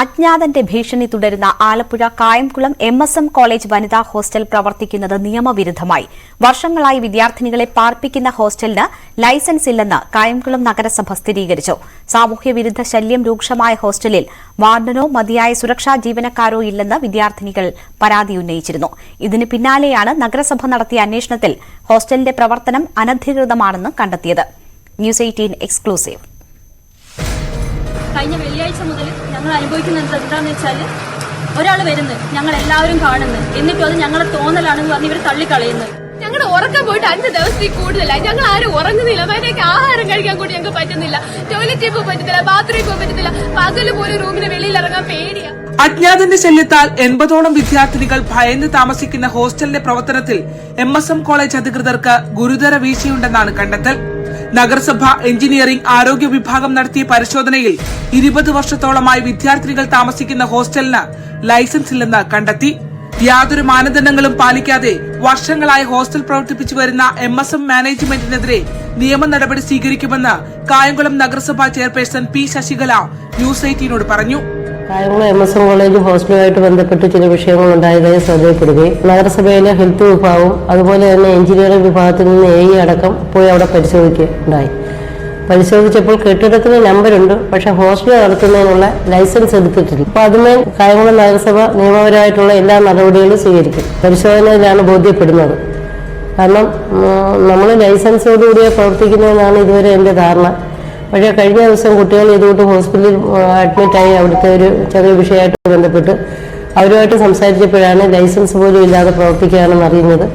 അജ്ഞാതന്റെ ഭീഷണി തുടരുന്ന Alappuzha Kayamkulam M S M college വനിതാ ഹോസ്റ്റൽ പ്രവർത്തിക്കുന്നത് നിയമവിരുദ്ധമായി. വർഷങ്ങളായി വിദ്യാർത്ഥിനികളെ പാർപ്പിക്കുന്ന ഹോസ്റ്റലിന് ലൈസൻസ് ഇല്ലെന്ന് കായംകുളം നഗരസഭ സ്ഥിരീകരിച്ചു. സാമൂഹ്യവിരുദ്ധ ശല്യം രൂക്ഷമായ ഹോസ്റ്റലിൽ വാർഡനോ മതിയായ സുരക്ഷാ ജീവനക്കാരോ ഇല്ലെന്ന് വിദ്യാർത്ഥിനികൾ പരാതി ഉന്നയിച്ചിരുന്നു. ഇതിന് പിന്നാലെയാണ് നഗരസഭ നടത്തിയ അന്വേഷണത്തിൽ ഹോസ്റ്റലിന്റെ പ്രവർത്തനം അനധികൃതമാണെന്ന് കണ്ടെത്തിയത്. News eighteen exclusive. കഴിഞ്ഞ വെള്ളിയാഴ്ച മുതൽ ഞങ്ങൾ അനുഭവിക്കുന്നത് എന്താണെന്ന് വെച്ചാൽ ഒരാൾ വരുന്നു ഞങ്ങൾ എല്ലാവരും കാണുന്നു. എന്നിട്ടും അത് ഞങ്ങളെ തോന്നലാണെന്ന് പറഞ്ഞ് ഇവർ തള്ളിക്കളയുന്നു. ഞങ്ങൾ ഉറക്കം പോയിട്ട് അഞ്ച് ദിവസത്തിൽ കൂടുതലായി. ഞങ്ങൾ ആരും ഉറങ്ങുന്നില്ല. മര്യാദയ്ക്ക് ആഹാരം കഴിക്കാൻ കൂടി ഞങ്ങൾക്ക് പറ്റുന്നില്ല. ടോയ്ലറ്റ് പോകാൻ പറ്റത്തില്ല ബാത്റൂമിൽ പോകാൻ പറ്റത്തില്ല. പകൽ പോലും റൂമിന് വെളിയിൽ ഇറങ്ങാൻ പേടിയാ. അജ്ഞാതന്റെ ശല്യത്താൽ എൺപതോളം വിദ്യാർത്ഥിനികൾ ഭയന്ന് താമസിക്കുന്ന ഹോസ്റ്റലിന്റെ പ്രവർത്തനത്തിൽ എം എസ് എം കോളേജ് അധികൃതർക്ക് ഗുരുതര വീഴ്ചയുണ്ടെന്നാണ് കണ്ടെത്തൽ. നഗരസഭ എഞ്ചിനീയറിംഗ് ആരോഗ്യ വിഭാഗം നടത്തിയ പരിശോധനയിൽ ഇരുപത് വർഷത്തോളമായി വിദ്യാർത്ഥികൾ താമസിക്കുന്ന ഹോസ്റ്റലിന് ലൈസൻസ് ഇല്ലെന്ന് കണ്ടെത്തി. യാതൊരു മാനദണ്ഡങ്ങളും പാലിക്കാതെ വർഷങ്ങളായി ഹോസ്റ്റൽ പ്രവർത്തിപ്പിച്ചു വരുന്ന എം എസ് എം മാനേജ്മെന്റിനെതിരെ നിയമ നടപടി സ്വീകരിക്കുമെന്ന് കായംകുളം നഗരസഭാ ചെയർപേഴ്സൺ പി ശശികല ന്യൂസ് എയ്റ്റീനോട് പറഞ്ഞു. Kayamkulam M S M college ഹോസ്റ്റലുമായിട്ട് ബന്ധപ്പെട്ട് ചില വിഷയങ്ങൾ ഉണ്ടായതായി ശ്രദ്ധയിൽപ്പെടുകയും നഗരസഭയിലെ ഹെൽത്ത് വിഭാഗവും അതുപോലെ തന്നെ എഞ്ചിനീയറിംഗ് വിഭാഗത്തിൽ നിന്ന് എ അടക്കം പോയി അവിടെ പരിശോധിക്കുകയുണ്ടായി. പരിശോധിച്ചപ്പോൾ കെട്ടിടത്തിന് നമ്പറുണ്ട് പക്ഷെ ഹോസ്റ്റൽ നടത്തുന്നതിനുള്ള ലൈസൻസ് എടുത്തിട്ടില്ല. അപ്പോൾ അതിന് കായംകുളം നഗരസഭ നിയമപരമായിട്ടുള്ള എല്ലാ നടപടികളും സ്വീകരിക്കും. പരിശോധനയിലാണ് ബോധ്യപ്പെടുന്നത്. കാരണം നമ്മൾ ലൈസൻസോടുകൂടിയ പ്രവർത്തിക്കുന്നതെന്നാണ് ഇതുവരെ എന്റെ ധാരണ. പക്ഷേ കഴിഞ്ഞ ദിവസം കുട്ടികൾ ഇതുകൊണ്ട് ഹോസ്പിറ്റലിൽ അഡ്മിറ്റായി അവിടുത്തെ ഒരു ചെറിയ വിഷയമായിട്ട് ബന്ധപ്പെട്ട് അവരുമായിട്ട് സംസാരിച്ചപ്പോഴാണ് ലൈസൻസ് പോലും ഇല്ലാതെ പ്രവർത്തിക്കുകയാണെന്ന് അറിയുന്നത്.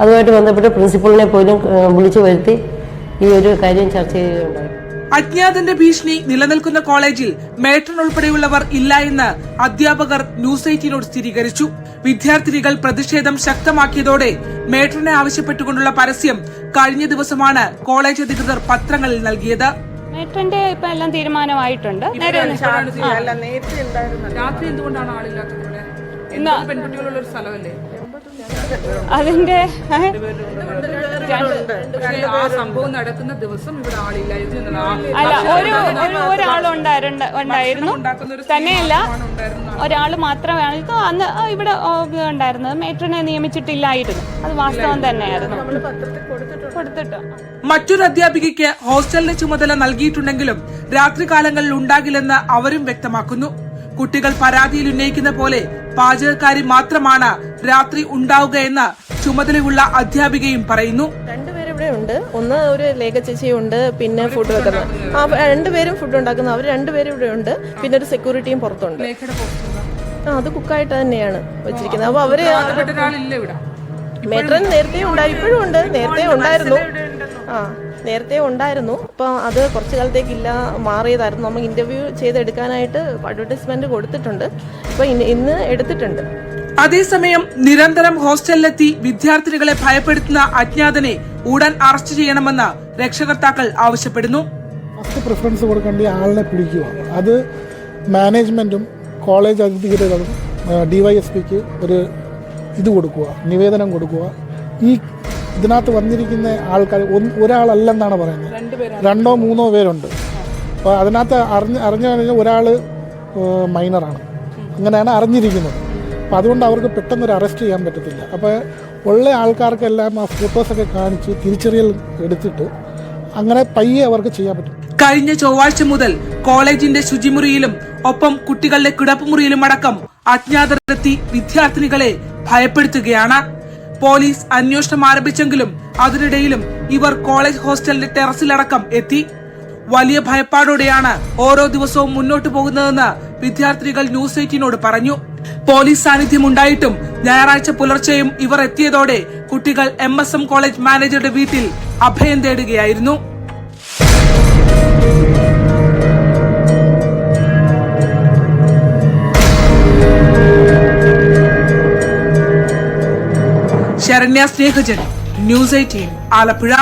അതുമായിട്ട് ബന്ധപ്പെട്ട് പ്രിൻസിപ്പളിനെ പോലും വിളിച്ചു വരുത്തി ഈ ഒരു കാര്യം ചർച്ച ചെയ്യുകയുണ്ടായി. അജ്ഞാതന്റെ ഭീഷണി നിലനിൽക്കുന്ന കോളേജിൽ മേട്രൺ ഉൾപ്പെടെയുള്ളവർ ഇല്ല എന്ന് അധ്യാപകർ ന്യൂസ് എയ്റ്റീനോട് സ്ഥിരീകരിച്ചു. വിദ്യാർത്ഥിനികൾ പ്രതിഷേധം ശക്തമാക്കിയതോടെ മേട്രനെ ആവശ്യപ്പെട്ടുകൊണ്ടുള്ള പരസ്യം കഴിഞ്ഞ ദിവസമാണ് കോളേജ് അധികൃതർ പത്രങ്ങളിൽ നൽകിയത്. മെട്രോന്റെ ഇപ്പൊ എല്ലാം തീരുമാനമായിട്ടുണ്ട്. രാത്രി എന്തുകൊണ്ടാണ് ആളില്ലാത്തത് പെൺകുട്ടികളുള്ള ഒരു സ്ഥലമല്ലേ? അതിന്റെ? ആ സംഭവം നടക്കുന്ന ദിവസം ഇവിടെ ആളില്ലായിരുന്നു അല്ല ഒരു ഒരു ഒരാളുണ്ടായിരുന്നു. ഉണ്ടായിരുന്നു തന്നെയല്ല ഒരാൾ മാത്രമാണ് ഇത് അന്ന് ഇവിടെ ഉണ്ടായിരുന്നത്. മെട്രോനെ നിയമിച്ചിട്ടില്ലായിരുന്നു. അത് വാസ്തവം തന്നെയായിരുന്നു. കൊടുത്തിട്ട്. മറ്റൊരു അധ്യാപികയ്ക്ക് ഹോസ്റ്റലിന്റെ ചുമതല നൽകിയിട്ടുണ്ടെങ്കിലും രാത്രികാലങ്ങളിൽ ഉണ്ടാകില്ലെന്ന് അവരും വ്യക്തമാക്കുന്നു. കുട്ടികൾ പരാതിയിൽ ഉന്നയിക്കുന്ന പോലെ പാചകക്കാരി മാത്രമാണ് രാത്രി ഉണ്ടാവുകയെന്ന് ചുമതലയുള്ള അധ്യാപികയും പറയുന്നു. ഉണ്ട് ഒന്ന് ഒരു ലേഖ ചേച്ചിയുണ്ട് പിന്നെ ഫുഡ് വെക്കുന്നത്. ആ രണ്ടുപേരും ഫുഡ് ഉണ്ടാക്കുന്ന അവർ രണ്ടുപേരും ഇവിടെ ഉണ്ട് പിന്നെ ഒരു സെക്യൂരിറ്റിയും പുറത്തുണ്ട്. ആ അത് കുക്കായിട്ട് തന്നെയാണ് വെച്ചിരിക്കുന്നത്. അപ്പൊ അവർ മെട്രൻ നേരത്തെ ഉണ്ടായി ഇപ്പോഴും ഉണ്ട്. നേരത്തെ ഉണ്ടായിരുന്നു. ആ നേരത്തെ ഉണ്ടായിരുന്നു. അപ്പൊ അത് കുറച്ചു കാലത്തേക്കില്ല മാറിയതായിരുന്നു. നമ്മൾ ഇന്റർവ്യൂ ചെയ്തെടുക്കാനായിട്ട് അഡ്വർടൈസ്മെന്റ് കൊടുത്തിട്ടുണ്ട്. ഇപ്പൊ ഇന്ന് ഇന്ന് എടുത്തിട്ടുണ്ട്. അതേസമയം നിരന്തരം ഹോസ്റ്റലിലെത്തി വിദ്യാർത്ഥിനികളെ ഭയപ്പെടുത്തുന്ന അജ്ഞാതനെ ഉടൻ അറസ്റ്റ് ചെയ്യണമെന്ന് രക്ഷകർത്താക്കൾ ആവശ്യപ്പെടുന്നു. ഫസ്റ്റ് പ്രിഫറൻസ് കൊടുക്കേണ്ട ആളിനെ പിടിക്കുക. അത് മാനേജ്മെന്റും കോളേജ് അധികൃതരും ഡി വൈ എസ് പിക്ക് ഒരു ഇത് കൊടുക്കുക നിവേദനം കൊടുക്കുക. ഈ ഇതിനകത്ത് വന്നിരിക്കുന്ന ആൾക്കാർ ഒരാളല്ലെന്നാണ് പറയുന്നത്. രണ്ടോ മൂന്നോ പേരുണ്ട്. അപ്പോൾ അതിനകത്ത് അറിഞ്ഞ് അറിഞ്ഞു കഴിഞ്ഞാൽ ഒരാൾ മൈനറാണ് അങ്ങനെയാണ് അറിഞ്ഞിരിക്കുന്നത്. അപ്പോൾ അതുകൊണ്ട് അവർക്ക് പെട്ടെന്ന് ഒരു അറസ്റ്റ് ചെയ്യാൻ പറ്റത്തില്ല. അപ്പോൾ ഉള്ള ആൾക്കാർക്കെല്ലാം ആ ഫോട്ടോസൊക്കെ കാണിച്ച് തിരിച്ചറിയൽ എടുത്തിട്ട് അങ്ങനെ പയ്യെ അവർക്ക് ചെയ്യാൻ പറ്റും. കഴിഞ്ഞ ചൊവ്വാഴ്ച മുതൽ കോളേജിന്റെ ശുചിമുറിയിലും ഒപ്പം കുട്ടികളുടെ കിടപ്പുമുറിയിലും അടക്കം അജ്ഞാതരെത്തി വിദ്യാർത്ഥിനികളെ ഭയപ്പെടുത്തുകയാണ്. പോലീസ് അന്വേഷണം ആരംഭിച്ചെങ്കിലും അതിനിടയിലും ഇവർ കോളേജ് ഹോസ്റ്റലിന്റെ ടെറസിലടക്കം എത്തി. വലിയ ഭയപ്പാടോടെയാണ് ഓരോ ദിവസവും മുന്നോട്ടു പോകുന്നതെന്ന് വിദ്യാർത്ഥിനികൾ ന്യൂസ് എയ്റ്റീനോട് പറഞ്ഞു. പോലീസ് സാന്നിധ്യം ഉണ്ടായിട്ടും ഞായറാഴ്ച പുലർച്ചെയും ഇവർ എത്തിയതോടെ കുട്ടികൾ എം എസ് എം കോളേജ് മാനേജറുടെ വീട്ടിൽ അഭയം തേടുകയായിരുന്നു. Saranya Snehajan news eighteen Alappuzha.